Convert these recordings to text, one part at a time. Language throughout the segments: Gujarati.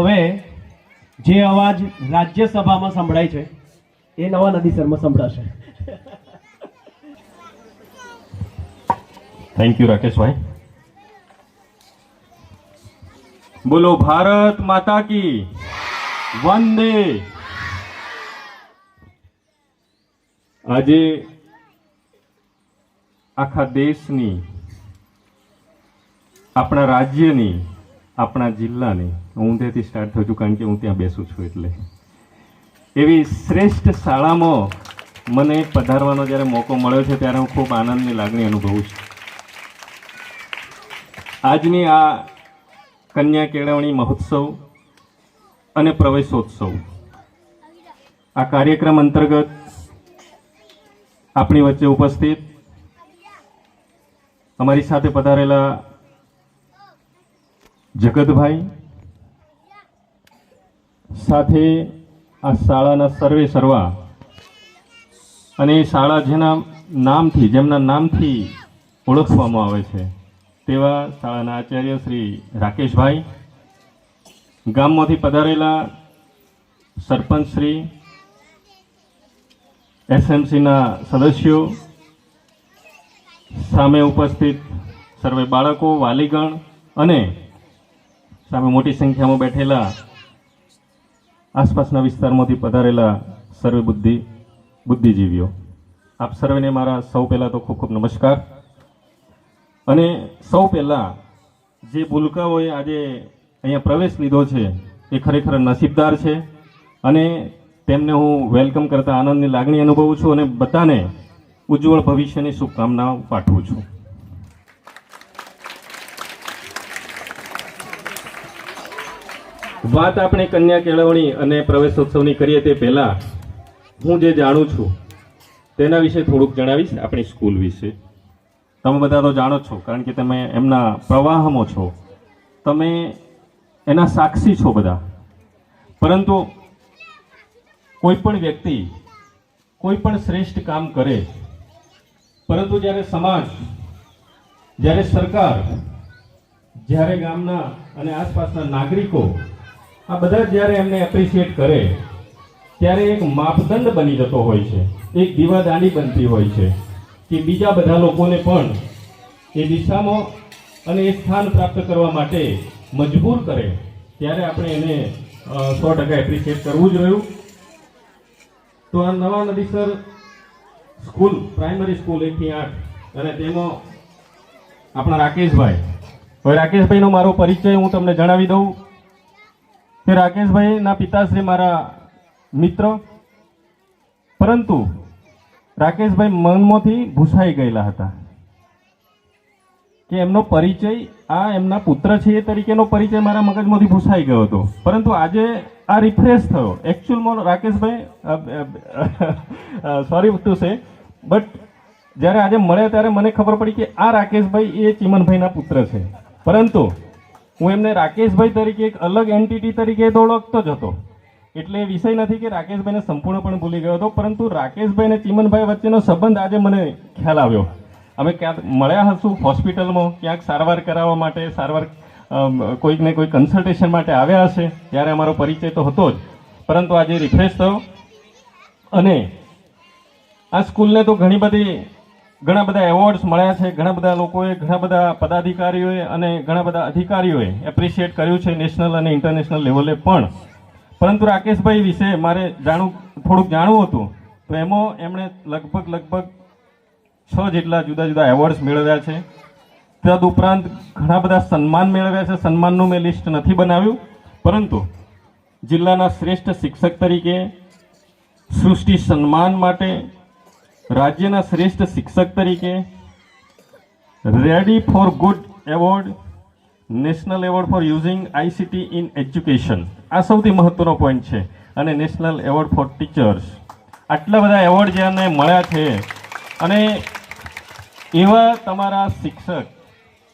હવે જે અવાજ રાજ્યસભામાં સંભળાય છે, એ નવા નદીસરમાં સંભળાશે. થેન્ક યુ રાકેશભાઈ બોલો, ભારત માતા કી, વંદે. આજે આખા દેશની, આપણા રાજ્યની આપણા જિલ્લાની. હું ત્યાંથી સ્ટાર્ટ થયું છું કારણ કે હું ત્યાં બેસું છું એટલે. એવી શ્રેષ્ઠ શાળામાં મને પધારવાનો જ્યારે મોકો મળ્યો છે ત્યારે હું ખૂબ આનંદની લાગણી અનુભવું છું. આજની આ કન્યા કેળવણી મહોત્સવ અને પ્રવેશોત્સવ. આ કાર્યક્રમ અંતર્ગત આપણી વચ્ચે ઉપસ્થિત અમારી સાથે પધારેલા જગતભાઈ સાથે આ શાળાના સર્વે સર્વા અને એ શાળા જેના નામથી, જેમના નામથી ઓળખવામાં આવે છે, તેવા શાળાના આચાર્ય શ્રી રાકેશભાઈ ગામમાંથી પધારેલા સરપંચ શ્રી, એસએમસીના સદસ્યો, સામે ઉપસ્થિત સર્વે બાળકો, વાલીગણ અને સામે મોટી સંખ્યામાં બેઠેલા આસપાસના વિસ્તારમાંથી પધારેલા સર્વે બુદ્ધિ બુદ્ધિજીવીઓ, આપ સર્વેને મારા સૌ પહેલાં તો ખૂબ ખૂબ નમસ્કાર. અને સૌ પહેલાં જે ભૂલકાઓએ આજે અહીંયા પ્રવેશ લીધો છે એ ખરેખર નસીબદાર છે અને તેમને હું વેલકમ કરતા આનંદની લાગણી અનુભવું છું અને બધાને ઉજ્જવળ ભવિષ્યની શુભકામનાઓ પાઠવું છું. વાત આપણે કન્યા કેળવણી અને પ્રવેશોત્સવની કરીએ તે પહેલાં હું જે જાણું છું, તેના વિશે થોડુંક જણાવીશ આપણી સ્કૂલ વિશે. તમે બધા તો જાણો છો, કારણ કે તમે એમના પ્રવાહમાં છો. તમે એના સાક્ષી છો બધા. પરંતુ કોઈ પણ વ્યક્તિ કોઈ પણ શ્રેષ્ઠ કામ કરે, પરંતુ જ્યારે સમાજ, જ્યારે સરકાર, જ્યારે ગામના અને આસપાસના નાગરિકો આ બધા જ્યારે એમને એપ્રિશિએટ કરે, ત્યારે એક માપદંડ બની જતો હોય છે. એક દીવાદાંડી બનતી હોય છે કે બીજા બધા લોકોને પણ એ દિશામાં અને એ સ્થાન પ્રાપ્ત કરવા માટે મજબૂર કરે, ત્યારે આપણે એને સો ટકા એપ્રિશિએટ કરવું જ રહ્યું. તો આ નવા નદીસર સ્કૂલ, પ્રાઇમરી સ્કૂલ એકથી આઠ, અને તેમાં આપણા રાકેશભાઈ. હવે રાકેશભાઈનો મારો પરિચય હું તમને જણાવી દઉં. કે રાકેશભાઈના પિતાશ્રી મારા મિત્ર. પરંતુ રાકેશભાઈ મનમાંથી ભૂસાઈ ગયેલા હતા કે એમનો પરિચય, આ એમના પુત્ર છે એ તરીકેનો પરિચય મારા મગજમાંથી ભૂસાઈ ગયો હતો. પરંતુ આજે આ રિફ્રેશ થયો. એકચ્યુઅલમાં Rakeshbhai sorry to say but જ્યારે આજે મળ્યા ત્યારે મને ખબર પડી કે આ રાકેશભાઈ એ ચિમનભાઈના પુત્ર છે. પરંતુ હું એમને રાકેશભાઈ તરીકે એક અલગ એન્ટિટી તરીકે તો ઓળખતો જ હતો. એટલે એ વિષય નથી કે રાકેશભાઈને સંપૂર્ણપણે ભૂલી ગયો હતો, પરંતુ રાકેશભાઈ અને ચીમનભાઈ વચ્ચેનો સંબંધ આજે મને ખ્યાલ આવ્યો. અમે ક્યાંક મળ્યા હશું હોસ્પિટલમાં, ક્યાંક સારવાર કરાવવા માટે, સારવાર કોઈકને કોઈ કન્સલ્ટેશન માટે આવ્યા હશે, ત્યારે અમારો પરિચય તો હતો જ. પરંતુ આજે રિફ્રેશ થયો. અને આ સ્કૂલને તો ઘણી બધી ઘણા બધા એવોર્ડ્સ મળ્યા છે. ઘણા બધા લોકોએ, ઘણા બધા પદાધિકારીઓએ અને ઘણા બધા અધિકારીઓએ એપ્રિશિએટ કર્યું છે નેશનલ અને ઇન્ટરનેશનલ લેવલે પણ. પરંતુ રાકેશભાઈ વિશે મારે જાણવું થોડુંક જાણવું હતું. તો એમાં એમણે લગભગ લગભગ છ જેટલા જુદા જુદા એવોર્ડ્સ મેળવ્યા છે. તદુપરાંત ઘણા બધા સન્માન મેળવ્યા છે. સન્માનનું મેં લિસ્ટ નથી બનાવ્યું. પરંતુ જિલ્લાના શ્રેષ્ઠ શિક્ષક તરીકે સૃષ્ટિ સન્માન માટે રાજ્યના શ્રેષ્ઠ શિક્ષક તરીકે ready for good award national award for using ICT in education આ સૌથી મહત્વનો પોઈન્ટ છે. અને નેશનલ એવોર્ડ ફોર ટીચર્સ આટલા બધા એવોર્ડ જેને મળ્યા છે. અને એવા તમારા શિક્ષક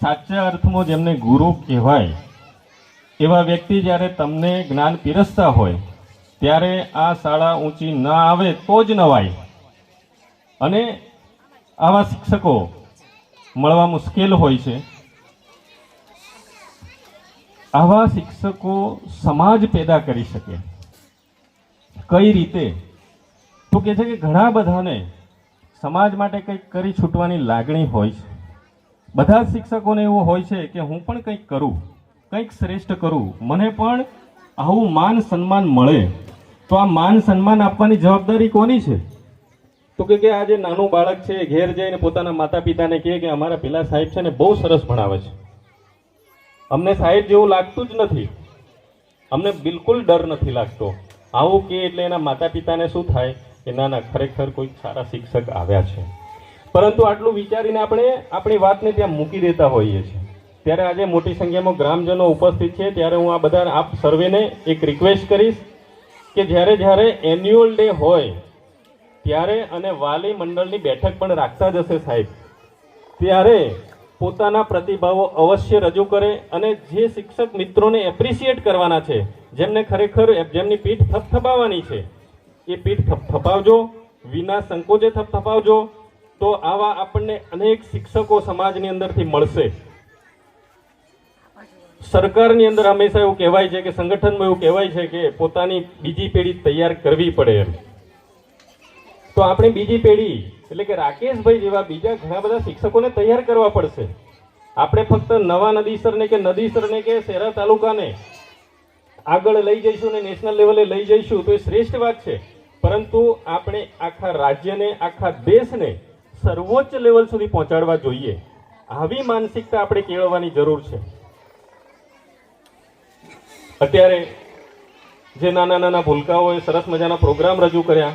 સાચા અર્થમાં જેમને ગુરુ કહેવાય, એવા વ્યક્તિ જ્યારે તમને જ્ઞાન પીરસતા હોય, ત્યારે આ શાળા ઊંચી ન આવે તો જ નવાય. અને આવા શિક્ષકો મળવા મુશ્કેલ હોય છે. આવા શિક્ષકો સમાજ પેદા કરી શકે. કઈ રીતે? તો કે છે કે ઘણા બધાને સમાજ માટે કંઈક કરી છૂટવાની લાગણી હોય છે. બધા જ શિક્ષકોને એવું હોય છે કે હું પણ કંઈક કરું, કંઈક શ્રેષ્ઠ કરું, મને પણ આવું માન સન્માન મળે. તો આ માન સન્માન આપવાની જવાબદારી કોની છે? તો કે આ જે નાનું બાળક છે ઘેર જઈને પોતાના માતા પિતાને કહે કે અમારા પેલા સાહેબ છે ને બહુ સરસ ભણાવે છે. અમને સાહેબ જેવું લાગતું જ નથી. અમને બિલકુલ ડર નથી લાગતો. આવું કે એટલે એના માતા પિતાને શું થાય કે ના ના, ખરેખર કોઈ સારા શિક્ષક આવ્યા છે. પરંતુ આટલું વિચારીને આપણે આપણી વાતને ત્યાં મૂકી દેતા હોઈએ છીએ. ત્યારે આજે મોટી સંખ્યામાં ગ્રામજનો ઉપસ્થિત છે. ત્યારે હું આ બધા આપ સર્વેને એક રિક્વેસ્ટ કરીશ કે જ્યારે જ્યારે એન્યુઅલ ડે હોય ત્યારે અને વાલી મંડળની બેઠક પણ રાખતા જ હશે સાહેબ. ત્યારે પોતાના પ્રતિભાવો અવશ્ય રજૂ કરે અને જે શિક્ષક મિત્રોને એપ્રિશિએટ કરવાના છે, જેમને ખરેખર જેમની પીઠ થપથપાવવાની છે, એ પીઠ થપથપાવજો, વિના સંકોચે થપથપાવજો, તો આવા આપણને અનેક શિક્ષકો સમાજની અંદરથી મળશે. સરકારની અંદર હંમેશા એવું કહેવાય છે કે સંગઠનમાં એવું કહેવાય છે કે પોતાની બીજી પેઢી તૈયાર કરવી પડે એમ. તો આપણે બીજી પેઢી, એટલે કે રાકેશભાઈ જેવા બીજા ઘણા બધા શિક્ષકોને તૈયાર કરવા પડશે. આપણે ફક્ત નવા નદીસરને કે નદીસરને કે શહેરા તાલુકાને આગળ લઈ જઈશું ને નેશનલ લેવલે લઈ જઈશું તો એ શ્રેષ્ઠ વાત છે. પરંતુ આપણે આખા રાજ્યને, આખા દેશને સર્વોચ્ચ લેવલ સુધી પહોંચાડવા જોઈએ. આવી માનસિકતા આપણે કેળવવાની જરૂર છે. અત્યારે જે નાના નાના ભૂલકાઓએ સરસ મજાના પ્રોગ્રામ રજૂ કર્યા.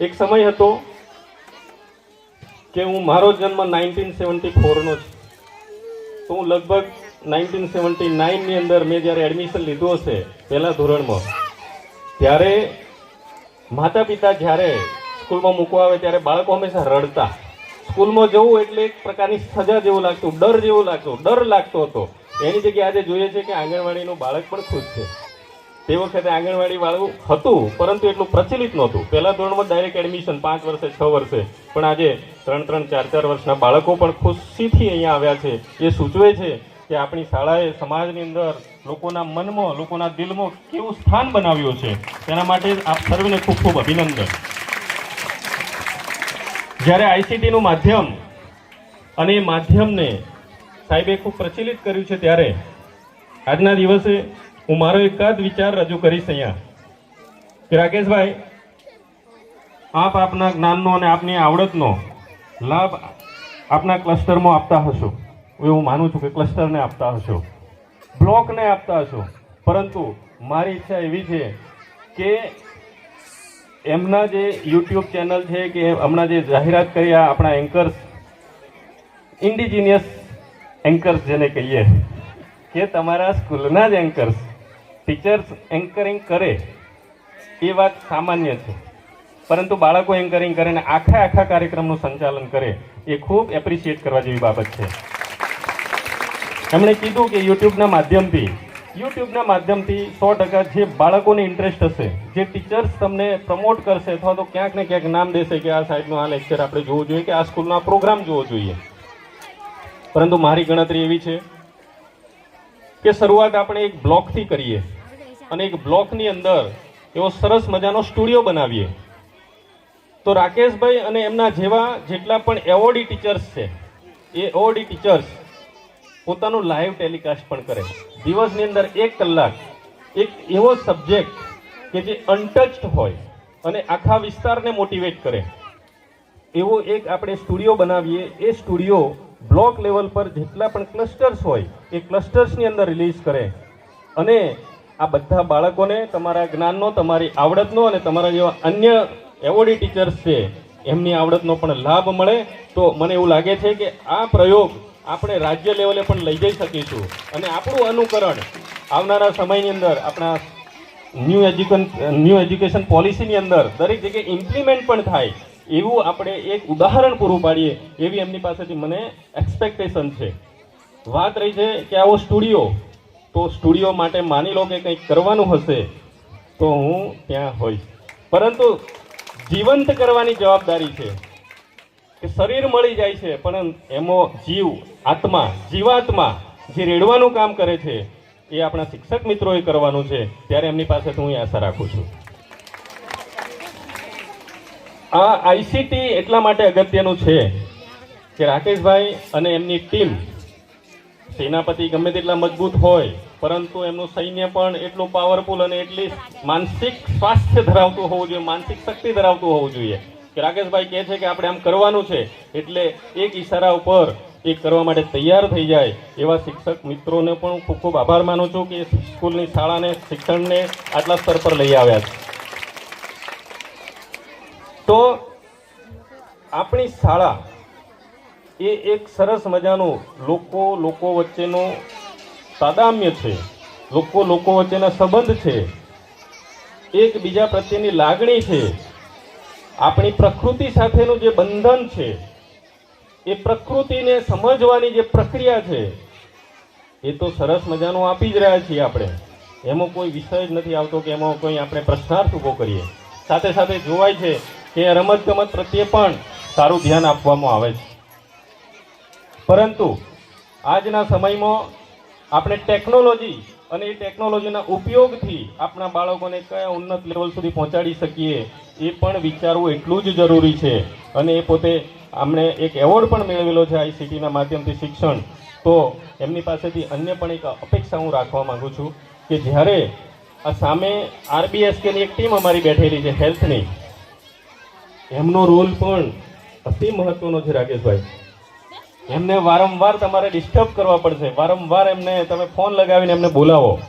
એક સમય હતો કે હું મારો જન્મ નાઇન્ટીન સેવન્ટી ફોરનો છે તો હું લગભગ નાઇન્ટીન સેવન્ટી નાઇનની અંદર મેં જ્યારે એડમિશન લીધું હશે પહેલાં ધોરણમાં, ત્યારે માતા પિતા જ્યારે સ્કૂલમાં મૂકવા આવે ત્યારે બાળકો હંમેશા રડતા. સ્કૂલમાં જવું એટલે એક પ્રકારની સજા જેવું લાગતું, ડર જેવું લાગતું, ડર લાગતો હતો. એની જગ્યાએ આજે જોઈએ છે કે આંગણવાડીનું બાળક પણ ખુશ છે. તે વખતે આંગણવાડી વાળું હતું, પરંતુ એટલું પ્રચલિત નહોતું. પહેલા ધોરણમાં ડાયરેક્ટ એડમિશન પાંચ વર્ષે, છ વર્ષે. પણ આજે ત્રણ ત્રણ, ચાર ચાર વર્ષના બાળકો પણ ખુશીથી અહીંયા આવ્યા છે. એ સૂચવે છે કે આપણી શાળાએ સમાજની અંદર લોકોના મનમાં, લોકોના દિલમાં કેવું સ્થાન બનાવ્યું છે. તેના માટે આપ સર્વને ખૂબ ખૂબ અભિનંદન. જ્યારે આઈસીટીનું માધ્યમ અને એ માધ્યમને સાહેબે ખૂબ પ્રચલિત કર્યું છે ત્યારે, આજના દિવસે હું મારો એક જ વિચાર રજૂ કરીશ અહીંયા. કે રાકેશભાઈ, આપ આપના જ્ઞાનનો અને આપની આવડતનો લાભ આપના ક્લસ્ટરમાં આપતા હશો. એવું માનું છું કે ક્લસ્ટરને આપતા હશો. બ્લોકને આપતા હશો. પરંતુ મારી ઈચ્છા એવી છે કે એમના જે યુટ્યુબ ચેનલ છે કે હમણાં જે જાહેરાત કરી આ આપણા એન્કર્સ ઇન્ડિજિનિયસ એન્કર્સ જેને કહીએ, કે તમારા સ્કૂલના જ એન્કર્સ ટીચર્સ એન્કરિંગ કરે, એ વાત સામાન્ય છે. પરંતુ બાળકો એન્કરિંગ કરે ને આખા આખા કાર્યક્રમનું સંચાલન કરે, એ ખૂબ એપ્રિશિએટ કરવા જેવી બાબત છે. એમણે કીધું કે યુટ્યુબના માધ્યમથી યુટ્યુબના માધ્યમથી સો ટકા જે બાળકોને ઇન્ટરેસ્ટ હશે, જે ટીચર્સ તમને પ્રમોટ કરશે અથવા તો ક્યાંક ને ક્યાંક નામ દેશે કે આ સાઈડનું આ લેક્ચર આપણે જોવું જોઈએ કે આ સ્કૂલનો આ પ્રોગ્રામ જોવો જોઈએ. પરંતુ મારી ગણતરી એવી છે કે શરૂઆત આપણે એક બ્લોકથી કરીએ. અને એક બ્લોકની અંદર એવો સરસ મજાનો સ્ટુડિયો બનાવીએ. તો રાકેશભાઈ અને એમના જેવા જેટલા પણ એવોર્ડી ટીચર્સ છે, એ એવોર્ડી ટીચર્સ પોતાનું લાઈવ ટેલિકાસ્ટ પણ કરે. દિવસની અંદર એક કલાક એક એવો સબ્જેક્ટ કે જે અનટચ્ડ હોય અને આખા વિસ્તારને મોટિવેટ કરે. એવો એક આપણે સ્ટુડિયો બનાવીએ. એ સ્ટુડિયો બ્લોક લેવલ પર જેટલા પણ ક્લસ્ટર્સ હોય, એ ક્લસ્ટર્સની અંદર રિલીઝ કરે. અને આ બધા બાળકોને તમારા જ્ઞાનનો, તમારી આવડતનો અને તમારા જેવા અન્ય એવોર્ડી ટીચર્સ છે, એમની આવડતનો પણ લાભ મળે. તો મને એવું લાગે છે કે આ પ્રયોગ આપણે રાજ્ય લેવલે પણ લઈ જઈ શકીશું. અને આપણું અનુકરણ આવનારા સમયની અંદર આપણા ન્યૂ એજ્યુકેશન ન્યૂ એજ્યુકેશન પોલિસીની અંદર દરેક જગ્યાએ ઇમ્પ્લિમેન્ટ પણ થાય. એવું આપણે એક ઉદાહરણ પૂરું પાડીએ એવી એમની પાસેથી મને એક્સપેક્ટેશન છે. વાત રહી છે કે આવો સ્ટુડિયો તો સ્ટુડિયો માટે માની લો કે કંઈક કરવાનું હશે, તો હું ત્યાં હોઈશ. પરંતુ જીવંત કરવાની જવાબદારી છે કે શરીર મળી જાય છે, પણ એમાં જીવ, આત્મા, જીવાત્મા જે રેડવાનું કામ કરે છે, એ આપણા શિક્ષક મિત્રોએ કરવાનું છે. ત્યારે એમની પાસેથી હું આશા રાખું છું. આ આઈસીટી એટલા માટે અગત્યનું છે કે રાકેશભાઈ અને એમની ટીમ સેનાપતિ ગમે તેટલા મજબૂત હોય, પરંતુ એમનું સૈન્ય પણ એટલું પાવરફુલ અને એટલી માનસિક સ્વાસ્થ્ય ધરાવતું હોવું જોઈએ, માનસિક શક્તિ ધરાવતું હોવું જોઈએ. કે રાકેશભાઈ કહે છે કે આપણે આમ કરવાનું છે, એટલે એક ઈશારા ઉપર એ કરવા માટે તૈયાર થઈ જાય, એવા શિક્ષક મિત્રોને પણ ખૂબ ખૂબ આભાર માનું છું કે સ્કૂલની શાળાને, શિક્ષણને આટલા સ્તર પર લઈ આવ્યા છે. તો આપણી શાળા એ એક સરસ મજાનો લોકો લોકો વચ્ચેનો તાદામ્ય છે. લોકો લોકો વચ્ચેના સંબંધ છે. એકબીજા પ્રત્યેની લાગણી છે. આપણી પ્રકૃતિ સાથેનું જે બંધન છે, એ પ્રકૃતિને સમજવાની જે પ્રક્રિયા છે, એ તો સરસ મજાનું આપી જ રહ્યા છીએ આપણે. એમાં કોઈ વિષય જ નથી આવતો કે એમાં કોઈ આપણે પ્રશ્નાર્થ ઊભો કરીએ. સાથે સાથે જોવાય છે કે રમત ગમત પ્રત્યે પણ સારું ધ્યાન આપવામાં આવે છે. પરંતુ આજના સમયમાં આપણે ટેકનોલોજી અને એ ટેકનોલોજીના ઉપયોગથી આપણા બાળકોને કયા ઉન્નત લેવલ સુધી પહોંચાડી શકીએ એ પણ વિચારવું એટલું જ જરૂરી છે. અને એ પોતે આમણે એક એવોર્ડ પણ મેળવેલો છે આઈસીટીના માધ્યમથી શિક્ષણ. તો એમની પાસેથી અન્ય પણ એક અપેક્ષા હું રાખવા માંગુ છું કે જ્યારે આ સામે આરબીએસકેની એક ટીમ અમારી બેઠેલી છે હેલ્થની. એમનો રોલ પણ અતિ મહત્વનો છે, રાકેશભાઈ. એમને વારંવાર તમારે ડિસ્ટર્બ કરવા પડશે. વારંવાર એમને તમે ફોન લગાવીને એમને બોલાવો.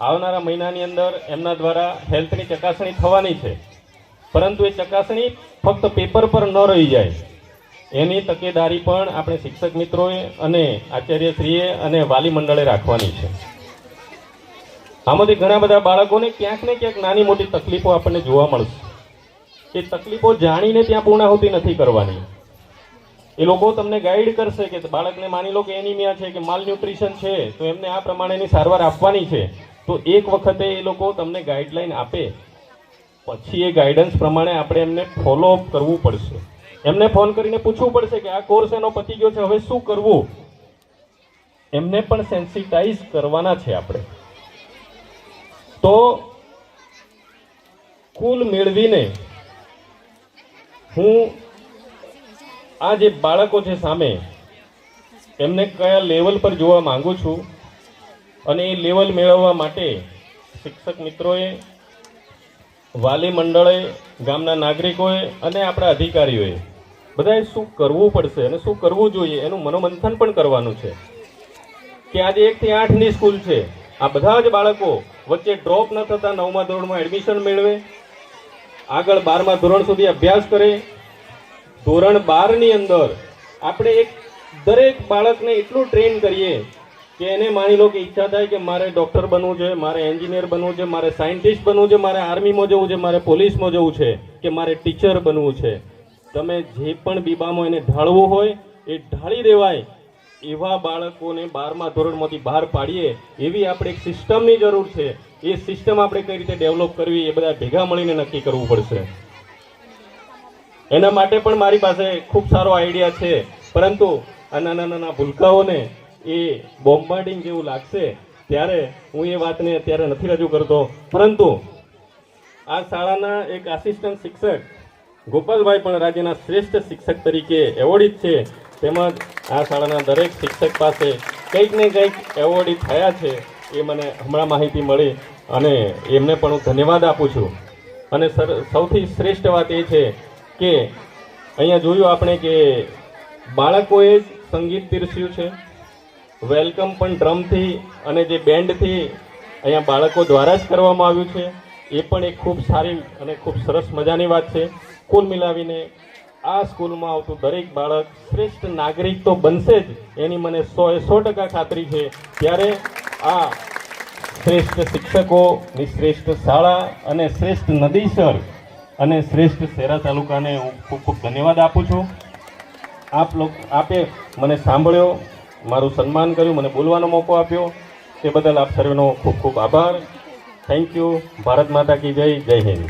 આવનારા મહિનાની અંદર એમના દ્વારા હેલ્થની ચકાસણી થવાની છે. પરંતુ એ ચકાસણી ફક્ત પેપર પર ન રહી જાય. એની તકેદારી પણ આપણે શિક્ષક મિત્રોએ અને આચાર્યશ્રીએ અને વાલી મંડળે રાખવાની છે. આમાંથી ઘણા બધા બાળકોને ક્યાંક ને ક્યાંક નાની મોટી તકલીફો આપણને જોવા મળશે. એ તકલીફો જાણીને ત્યાં પૂર્ણાહુતિ નથી કરવાની. એ લોકો તમને ગાઈડ કરશે કે બાળકને માની લો કે એનિમિયા છે, કે માલ ન્યુટ્રિશન છે, તો એમને આ પ્રમાણેની સારવાર આપવાની છે. તો એક વખતે એ લોકો તમને ગાઈડલાઈન આપે. પછી એ ગાઈડન્સ પ્રમાણે આપણે એમને ફોલોઅપ કરવું પડશે. એમને ફોન કરીને પૂછવું પડશે કે આ કોર્સ એનો પતી ગયો છે, હવે શું કરવું? એમને પણ સેન્સિટાઈઝ કરવાના છે આપણે. તો કુલ મેળવીને હું આ જે બાળકો છે સામે, એમને કયા લેવલ પર જોવા માંગુ છું અને એ લેવલ મેળવવા માટે શિક્ષક મિત્રોએ, વાલી મંડળે, ગામના નાગરિકોએ અને આપણા અધિકારીઓએ બધાએ શું કરવું પડશે અને શું કરવું જોઈએ એનું મનોમંથન પણ કરવાનું છે. કે આજે એકથી આઠની સ્કૂલ છે. આ બધા જ બાળકો વચ્ચે ડ્રોપ ન થતા નવમા ધોરણમાં એડમિશન મેળવે, આગળ બારમા ધોરણ સુધી અભ્યાસ કરે ધોરણ બારની અંદર આપણે એક દરેક બાળકને એટલું ટ્રેન કરીએ કે એને માની લો કે ઈચ્છા થાય કે મારે ડૉક્ટર બનવું છે, મારે એન્જિનિયર બનવું છે, મારે સાયન્ટિસ્ટ બનવું છે, મારે આર્મીમાં જવું છે, મારે પોલીસમાં જવું છે કે મારે ટીચર બનવું છે. તમે જે પણ બીબામાં એને ઢાળવું હોય, એ ઢાળી દેવાય. એવા બાળકોને બારમા ધોરણમાંથી બહાર પાડીએ, એવી આપણે એક સિસ્ટમની જરૂર છે. એ સિસ્ટમ આપણે કઈ રીતે ડેવલપ કરવી, એ બધા ભેગા મળીને નક્કી કરવું પડશે. એના માટે પણ મારી પાસે ખૂબ સારો આઈડિયા છે. પરંતુ આ નાના નાના ભૂલકાઓને એ બોમ્બાર્ડિંગ જેવું લાગશે ત્યારે હું એ વાતને અત્યારે નથી રજૂ કરતો. પરંતુ આ શાળાના એક આસિસ્ટન્ટ શિક્ષક ગોપાલભાઈ પણ રાજ્યના શ્રેષ્ઠ શિક્ષક તરીકે એવોર્ડિત છે. તેમજ આ શાળાના દરેક શિક્ષક પાસે કંઈક ને કંઈક એવોર્ડિત થયા છે એ મને હમણાં માહિતી મળી અને એમને પણ હું ધન્યવાદ આપું છું. અને સર, સૌથી શ્રેષ્ઠ વાત એ છે કે અહીંયા જોયું આપણે કે બાળકોએ જ સંગીત પીરસ્યું છે. વેલકમ પણ ડ્રમથી અને જે બેન્ડથી અહીંયા બાળકો દ્વારા જ કરવામાં આવ્યું છે. એ પણ એક ખૂબ સારી અને ખૂબ સરસ મજાની વાત છે. કુલ મિલાવીને આ સ્કૂલમાં આવતું દરેક બાળક શ્રેષ્ઠ નાગરિક તો બનશે જ એની મને સો એ સો ટકા ખાતરી છે. ત્યારે આ શ્રેષ્ઠ શિક્ષકોની શ્રેષ્ઠ શાળા અને શ્રેષ્ઠ નદીસર અને શ્રેષ્ઠ શેરા તાલુકાને હું ખૂબ ખૂબ ધન્યવાદ આપું છું. આપ લોક, આપે મને સાંભળ્યો, મારું સન્માન કર્યું, મને બોલવાનો મોકો આપ્યો. તે બદલ આપ સર્વેનો ખૂબ ખૂબ આભાર. થેન્ક યુ ભારત માતા કી જય જય હિન્દ.